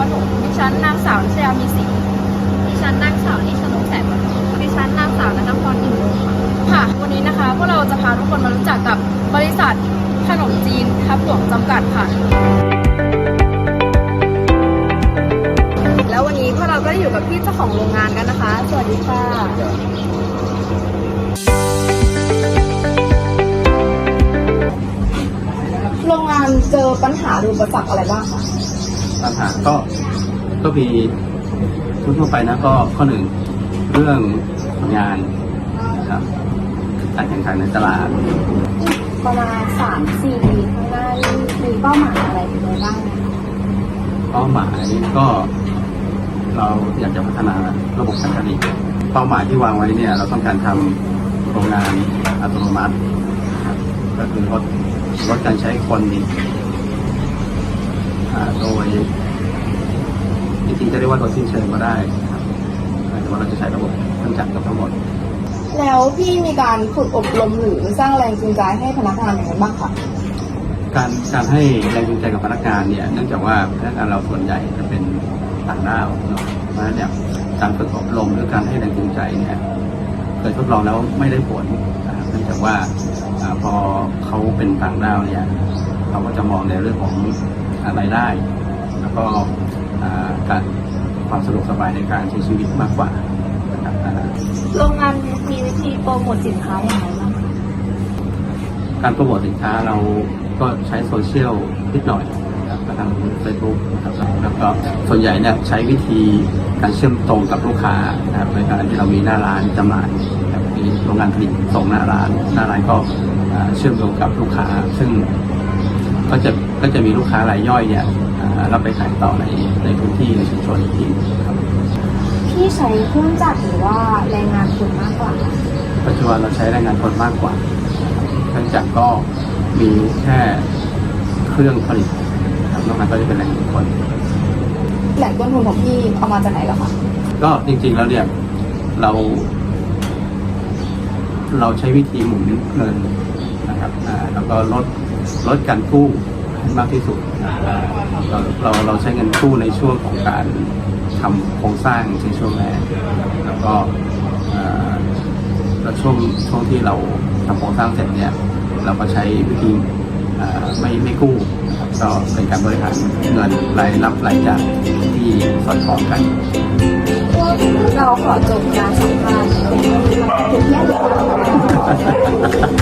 ปฐมดิฉันนางสาวนิชยามีสีดิฉันนางสาวนิชนกแสงดิฉันนางสาวนนทพรอิ่มวงค่ะ วันนี้นะคะพวกเราจะพาทุกคนมารู้จักกับบริษัทขนมจีนทับหลวงจำกัดค่ะ แล้ววันนี้พวกเราก็อยู่กับพี่เจ้าของโรงงานกันนะคะ สวัสดีค่ะโรงงานเจอปัญหาหรืออุปสรรคอะไรบ้างคะ ปัญหาก็ก็มีทั่วๆไปนะก็ข้อหนึ่งเรื่องผลงานนะครับการแข่งขันในตลาด ประมาณสามสี่ปีข้างหน้านี่มีเป้าหมายอะไรเป็นไงบ้างไหมคะเป้าหมายก็ เราอยากจะพัฒนาระบบการผลิตเป้าหมายที่วางไว้เนี่ย เราต้องการทำโรงงานอัตโนมัตินะครับก็คือลดลดการใช้คนอีกอ่า โดยจริงๆจะเรียกว่าโดยสิ้นเชิงก็ได้นะครับแต่ว่าเราจะใช้ระบบเครื่องจักรกับทั้งหมด แล้วพี่มีการฝึกอบรมหรือสร้างแรงจูงใจให้พนักงานอย่างไรบ้างคะการการให้แรงจูงใจกับพนักงานเนี่ยเนื่องจากว่าพนักงานเราส่วนใหญ่จะเป็นต่างด้าวเนาะเพราะฉะนั้นเนี่ยการฝึกอบรมหรือการให้แรงจูงใจเนี่ยเคยทดลองแล้วไม่ได้ผลนะครับเนื่องจากว่าอาพอเขาเป็นต่างด้าวเนี่ยเขาก็จะมองในเรื่องของ อ่ารายได้ แล้วก็อ่าการความสะดวกสบายในการใช้ชีวิตมากกว่านะครับอ่าโรงงานมีวิธีโปรโมทสินค้าอย่างไรบ้างคะการโปรโมทสินค้าเราก็ใช้โซเชียลนิดหน่อยนะครับก็ทางเฟซบุ๊กนะครับแล้วก็ส่วนใหญ่เนี่ยใช้วิธีการเชื่อมตรงกับลูกค้านะครับในการที่เรามีหน้าร้านจำหน่ายนะครับมีโรงงานผลิตส่งหน้าร้าน หน้าร้านก็อ่าเชื่อมโยงกับลูกค้า ซึ่ง ก็จะก็จะมีลูกค้ารายย่อยเนี่ยอ่ารับไปขายต่อในในพื้นที่ในชุมชนอีกทีครับพี่ใช้เครื่องจักรหรือว่าแรงงานคนมากกว่าคะปัจจุบันเราใช้แรงงานคนมากกว่าเครื่องจักรก็มีแค่เครื่องผลิตนะครับนอกนั้นก็จะเป็นแรงงานคนแหล่งต้นทุนของพี่เอามาจากไหนเหรอคะก็จริงๆแล้วเนี่ยเรา เราใช้วิธีหมุนเงินนะครับอ่าแล้วก็ลด ลดการกู้ให้มากที่สุดเราเราเราใช้เงินกู้ในช่วงของการทำโครงสร้างในช่วงแรกแล้วก็แล้วช่วงช่วงที่เราทำโครงสร้างเสร็จเนี่ยเราก็ใช้วิธีไม่ไม่กู้ก็เป็นการบริหารเงินรายรับรายจ่ายที่สอดคล้องกัน เราขอจบการสัมภาษณ์